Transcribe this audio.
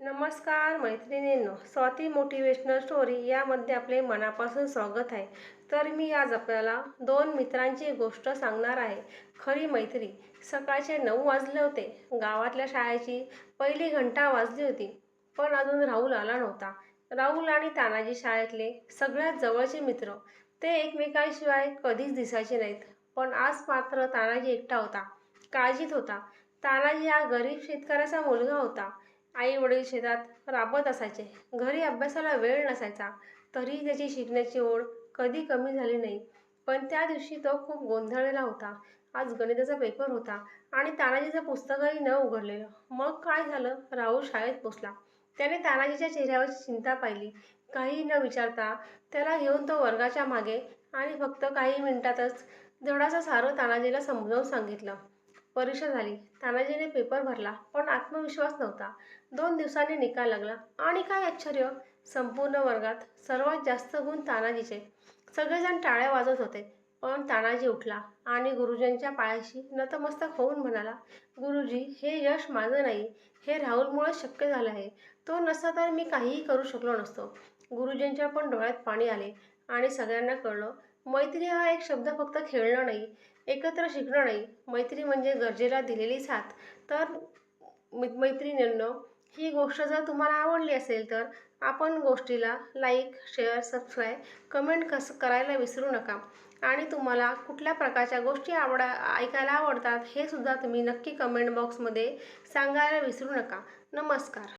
नमस्कार मैत्रिणींनो. Swati motivational story यामध्ये आपले मनापासून स्वागत आहे. तर मी आज आपल्याला दोन मित्रांची गोष्ट सांगणार आहे. खरी मैत्री. सकाळचे नऊ वाजले होते. गावातल्या शाळेची पहिली घंटा वाजली होती. पण अजून राहुल आला नव्हता. राहुल आणि तानाजी शाळेतले सगळ्यात जवळचे मित्र. ते एकमेकांशिवाय कधीच दिसायचे नाहीत. पण आज मात्र तानाजी एकटा होता. काळजीत होता. तानाजी हा गरीब शेतकऱ्याचा मुलगा होता. आई वडील शेतात राबत असायचे. घरी अभ्यासाला वेळ नसायचा. तरी त्याची शिकण्याची ओढ कधी कमी झाली नाही. पण त्या दिवशी तो खूप गोंधळलेला होता. आज गणिताचा पेपर होता आणि तानाजीचं पुस्तकही न उघडलेलं. मग काय झालं? राहुल शाळेत पोचला. त्याने तानाजीच्या चेहऱ्यावरची चिंता पाहिली. काही न विचारता त्याला घेऊन तो वर्गाच्या मागे आणि फक्त काही मिनिटातच धडाचं सारं तानाजीला समजावून सांगितलं. परीक्षा झाली. तानाजीने पेपर भरला पण आत्मविश्वास नव्हता. दोन दिवसांनी निकाल लागला. आणि काय आश्चर्य संपूर्ण वर्गात सर्वात जास्त गुण तानाजीचे. सगळेजण टाळ्या वाजत होते. पण तानाजी उठला आणि गुरुजींच्या पायाशी नतमस्तक होऊन म्हणाला गुरुजी हे यश माझं नाही. हे राहुलमुळे शक्य झालं आहे. तो नसता तर मी काहीही करू शकलो नसतो. गुरुजींच्या पण डोळ्यात पाणी आले आणि सगळ्यांना कळलं मैत्री हा एक शब्द फक्त खेळणं नाही एकत्र शिकणं नाही. मैत्री म्हणजे गरजेला दिलेली साथ. तर मैत्री मैत्रिणींनो ही गोष्ट जर तुम्हाला आवडली असेल तर आपण गोष्टीला लाईक शेअर सबस्क्राईब कमेंट कसं करायला विसरू नका. आणि तुम्हाला कुठल्या प्रकारच्या गोष्टी आवडा ऐकायला आवडतात हे सुद्धा तुम्ही नक्की कमेंट बॉक्समध्ये सांगायला विसरू नका. नमस्कार.